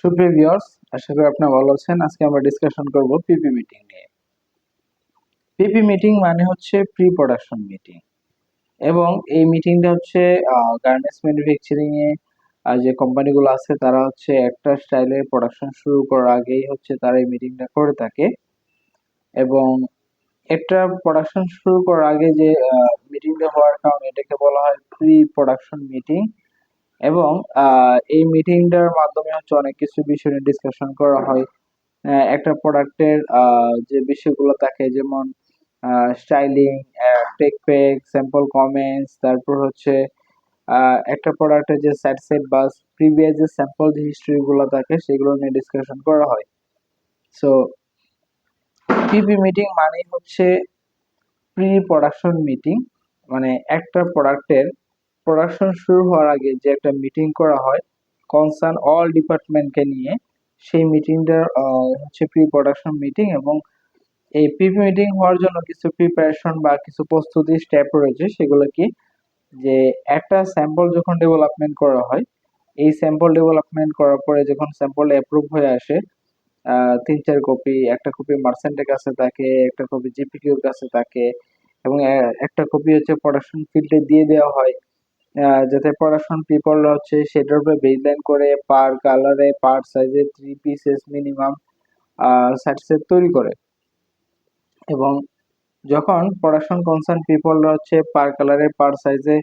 সুপ্রিয় ভিউয়ার্স, আশা করি আপনারা ভালো আছেন। আজকে আমরা ডিসকাশন করব পিপি মিটিং নিয়ে। পিপি মিটিং মানে হচ্ছে প্রি প্রোডাকশন মিটিং এবং এই মিটিংটা হচ্ছে গার্মেন্টস ম্যানুফ্যাকচারিং এ যে কোম্পানিগুলো আছে তারা হচ্ছে একটা স্টাইলের প্রোডাকশন শুরু করার আগেই হচ্ছে তারা এই মিটিংটা করে থাকে এবং একটা প্রোডাকশন শুরু করার আগে যে মিটিংটা হওয়ার কারণে এটাকে বলা হয় প্রি প্রোডাকশন মিটিং এবং এই মিটিংটার মাধ্যমে হচ্ছে অনেক কিছু বিষয় নিয়ে ডিসকাশন করা হয়। একটা প্রোডাক্টের যে বিষয়গুলো থাকে যেমন styling tech pack sample comments তারপর হচ্ছে একটা প্রোডাক্টের যে সাইড সেট বা প্রিভিয়াস যে স্যাম্পল যে হিস্ট্রিগুলো থাকে সেগুলো নিয়ে ডিসকাশন করা হয়। সো পিপি মিটিং মানে হচ্ছে প্রি প্রোডাকশন মিটিং মানে একটা প্রোডাক্টের প্রোডাকশন শুরু হওয়ার আগে যে একটা মিটিং করা হয় কনসার্ন অল ডিপার্টমেন্টকে নিয়ে, সেই মিটিংটার হচ্ছে প্রি প্রোডাকশন মিটিং এবং এই পিপি মিটিং হওয়ার জন্য কিছু প্রিপারেশন বা কিছু প্রস্তুতি স্টেপ রয়েছে, সেগুলো কি? যে একটা স্যাম্পল যখন ডেভেলপমেন্ট করা হয়, এই স্যাম্পল ডেভেলপমেন্ট করার পরে যখন স্যাম্পল অ্যাপ্রুভ হয়ে আসে তিন চার কপি একটা কপি মার্সেন্টের কাছে থাকে, একটা কপি জিপিকিউর কাছে থাকে এবং একটা কপি হচ্ছে প্রোডাকশন ফিল্ডে দিয়ে দেওয়া হয়। যাতে প্রোডাকশন পিপল হচ্ছে, সেটার উপরে বেসলাইন করে পার কালারে পার সাইজে three pieces minimum set set তৈরি করে। এবং যখন প্রোডাকশন কনসার্ন পিপলরা হচ্ছে পার কালারে পার সাইজে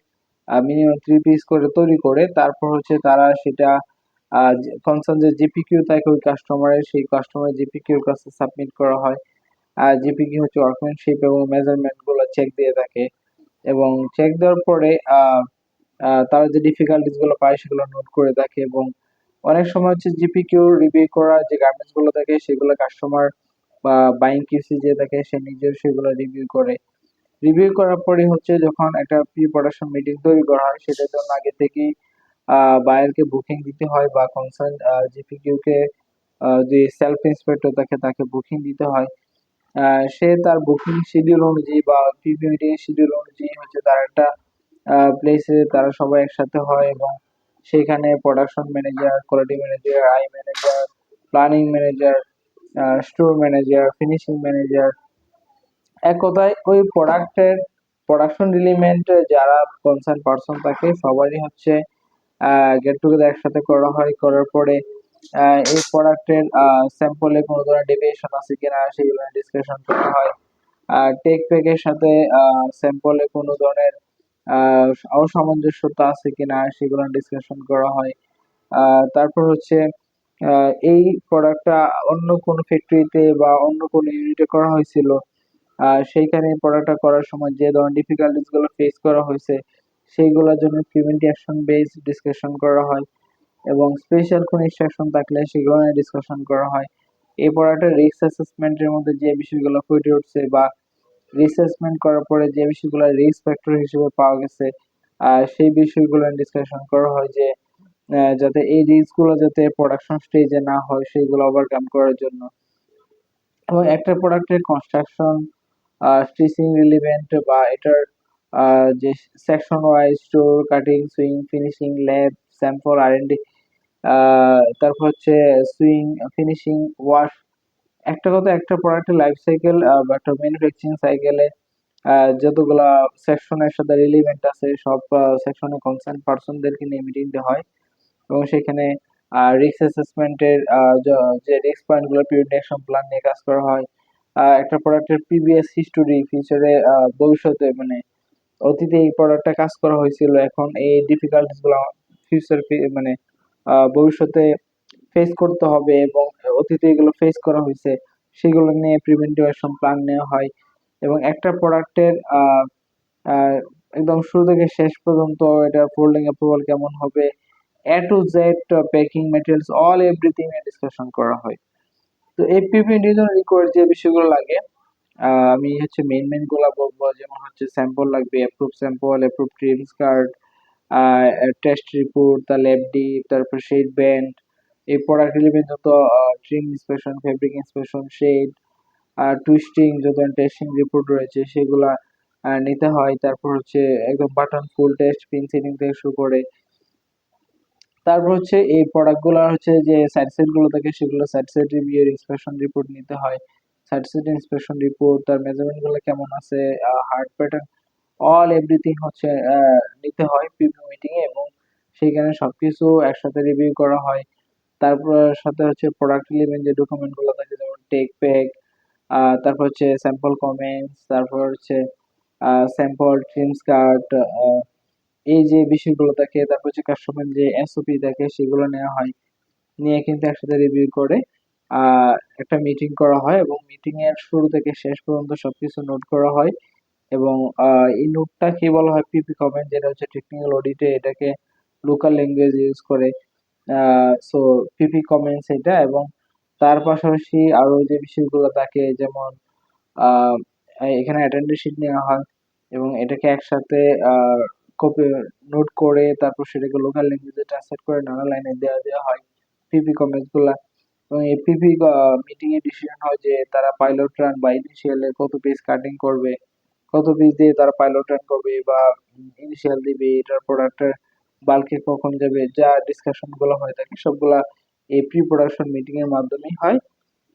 মিনিমাম থ্রি পিস করে তৈরি করে, তারপর হচ্ছে তারা সেটা কনসার্ন যে জিপিকিউ থাকে ওই কাস্টমারের সেই কাস্টমারের জিপিকিউর কাছে সাবমিট করা হয়। আর জিপিকিউ হচ্ছে ওয়ার্কম্যানশিপ এবং মেজারমেন্টগুলো চেক দিয়ে থাকে। এবং চেক দেওয়ার পরে তারা যে ডিফিকাল্টিসগুলো পায় সেগুলো নোট করে থাকে এবং অনেক সময় হচ্ছে জিপিকিউ রিভিউ করা যে গার্মেন্টসগুলো থাকে সেগুলো কাস্টমার বা বাইং কিউসি যে থাকে সে নিজের সেগুলো রিভিউ করে। রিভিউ করার পরে হচ্ছে যখন একটা প্রি প্রোডাকশন মিটিং তৈরি করা হয় সেটার জন্য আগে থেকেই বায়ারকে বুকিং দিতে হয় বা কনসার্ন জিপিকিউ কে আহ, যে সেলফ ইন্সপেক্টর থাকে তাকে বুকিং দিতে হয়। সে তার বুকিং শিডিউল অনুযায়ী বা মিটিং শিডিউল অনুযায়ী হচ্ছে তার একটা প্লেসে তারা সবাই একসাথে হয় এবং সেখানে production manager quality manager I manager planning manager store manager finishing manager এক কথায়, ওই প্রোডাক্টের প্রোডাকশন এলিমেন্ট যারা কনসার্ন পার্সন থাকে, সবারই হচ্ছে গেট টুগেদার একসাথে করা হয় করার পরে এই প্রোডাক্টের স্যাম্পলে কোনো ধরনের ডেভিয়েশন আছে কিনা সেগুলো ডিসকাশন করা হয়। টেক প্যাকের সাথে স্যাম্পলে কোনো ধরনের অসামঞ্জস্যতা আছে কিনা সেগুলো ডিসকাশন করা হয়। তারপর হচ্ছে এই প্রোডাক্টটা অন্য কোনো ফ্যাক্টরিতে বা অন্য কোনো ইউনিটে করা হয়েছিল সেইখানে প্রোডাক্টটা করার সময় যে ধরনের ডিফিকাল্টিসগুলো ফেস করা হয়েছে, সেইগুলোর জন্য প্রিভেন্টেশন বেস ডিসকাশন করা হয় এবং স্পেশাল কোনো ইনস্ট্রাকশন থাকলে সেগুলো নিয়ে ডিসকাশন করা হয়। এই প্রোডাক্টের রিস্ক অ্যাসেসমেন্টের মধ্যে যে বিষয়গুলো ফুটে উঠছে বা রিসেসমেন্ট করার পরে যে বিষয়গুলো রিস্ক ফ্যাক্টর হিসেবে পাওয়া গেছে সেই বিষয়গুলো ডিসকাশন করা হয় যে যাতে এই রিস্কগুলো যাতে প্রোডাকশন স্টেজে না হয়, সেইগুলো ওভারকাম করার জন্য। এবং একটা প্রোডাক্টের কনস্ট্রাকশন স্টিচিং রিলিভেন্ট বা এটার যে section wise store cutting sewing finishing lab sample R and D তারপর হচ্ছে সুইং ফিনিশিং ওয়াশ একটা কথা, একটা প্রোডাক্টের লাইফ সাইকেল বা একটা ম্যানুফ্যাকচারিং সাইকেলে যতগুলা সেকশনের সাথে রিলিভেন্ট আছে, সব সেকশনে কনসার্ন পার্সনদেরকে নিয়ে মিটিং হয়। এবং সেখানে রিস্ক অ্যাসেসমেন্টের যে রিস্ক পয়েন্টগুলো অ্যাকশন প্ল্যান নিয়ে কাজ করা হয়। একটা প্রোডাক্টের প্রিভিয়াস হিস্টোরি ফিউচারে ভবিষ্যতে মানে অতীতে এই প্রোডাক্টটা কাজ করা হয়েছিল, এখন এই ডিফিকাল্টিসগুলো ফিউচার মানে ভবিষ্যতে ফেস করতে হবে এবং অতীতে এগুলো ফেস করা হয়েছে। সেগুলো নিয়ে প্রিভেন্টিভ অ্যাকশন প্ল্যান নেওয়া হয় এবং একটা প্রোডাক্টের একদম শুরু থেকে শেষ পর্যন্ত এটা ফোল্ডিং অ্যাপ্রুভাল কেমন হবে A to Z packing materials all everything A discussion করা হয়। তো এই পিপিটির জন্য রিকোয়ার্ড যে বিষয়গুলো লাগে আমি হচ্ছে মেইন মেইনগুলা বলব, যেমন হচ্ছে স্যাম্পল লাগবে approve sample approve trims card test report তার ল্যাবডি তারপর শেড ব্যান্ড এই প্রোডাক্ট রিলেভেন্ট যত trim inspection fabric inspection shade আর টুইস্টিং যত টেস্টিং রিপোর্ট রয়েছে, সেগুলা নিতে হয়। তারপর হচ্ছে একদম button pull test pin setting থেকে শুরু করে। তারপর হচ্ছে এই প্রোডাক্টগুলো হচ্ছে যে সাইড সেটগুলো থাকে, সেগুলো side set review inspection report নিতে হয়। সাইড সেট ইন্সপেকশন রিপোর্ট তার মেজারমেন্টগুলো কেমন আছে হার্ড প্যাটার্ন অল এভরিথিং হচ্ছে নিতে হয় পিপি মিটিং এ এবং সেখানে সবকিছু একসাথে রিভিউ করা হয়। তারপর সাথে হচ্ছে প্রোডাক্ট এলিমেন্ট যে ডকুমেন্টগুলো থাকে, যেমন টেক প্যাক তারপর হচ্ছে স্যাম্পল কমেন্টস তারপর হচ্ছে স্যাম্পল ট্রিমস কার্ড এই যে বিষয়গুলো থাকে, তারপর হচ্ছে কাস্টমার যে এসওপি থাকে, সেগুলো নেওয়া হয়। নিয়ে কিন্তু একসাথে রিভিউ করে একটা মিটিং করা হয় এবং মিটিং এর শুরু থেকে শেষ পর্যন্ত সবকিছু নোট করা হয় এবং এই নোটটা কি বলা হয়? পিপি কমেন্ট যেটা হচ্ছে টেকনিক্যাল অডিটে এটাকে লোকাল ল্যাঙ্গুয়েজ ইউজ করে। সো পিপি কমেন্টস এটা এবং তার পাশাপাশি আরও যে বিষয়গুলো থাকে যেমন এখানে অ্যাটেন্ডেন্স শিট নেওয়া হয় এবং এটাকে একসাথে কপি নোট করে তারপর সেটাকে লোকাল ল্যাঙ্গুয়েজে ট্রান্সলেট করে নানা লাইনে দেওয়া দেওয়া হয় পিপি কমেন্টসগুলা। এবং এই পিপি মিটিং এ ডিসিশন হয় যে তারা পাইলট রান বা ইনিশিয়ালে কত পেজ কাটিং করবে, কত পেজ দিয়ে তারা পাইলট রান করবে বা ইনিশিয়াল দিবে, এটার প্রোডাক্টের বাল্কে কখন যাবে, যা ডিসকাশনগুলো হয়ে থাকে, সবগুলা এই প্রি প্রোডাকশন মিটিং এর মাধ্যমেই হয়।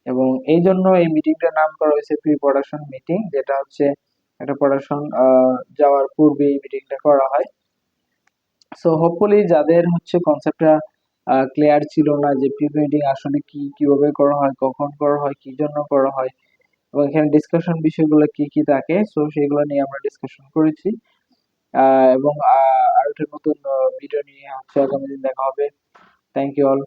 এবং এই জন্য এই মিটিংটার নাম করা হয়েছে প্রি প্রোডাকশন মিটিং যেটা হচ্ছে একটা প্রোডাকশন যাওয়ার পূর্বে এই মিটিংটা করা হয়। সো হোপফুলি যাদের হচ্ছে কনসেপ্টটা ক্লিয়ার ছিল না যে প্রি মিটিং আসলে কি, কীভাবে করা হয়, কখন করা হয়, কি জন্য করা হয়, এবং এখানে ডিসকাশন বিষয়গুলো কি কি থাকে সো সেগুলো নিয়ে আমরা ডিসকাশন করেছি। এবং আহ, আরেকটা নতুন ভিডিও নিয়ে হচ্ছে আগামী দিন দেখা হবে। Thank you all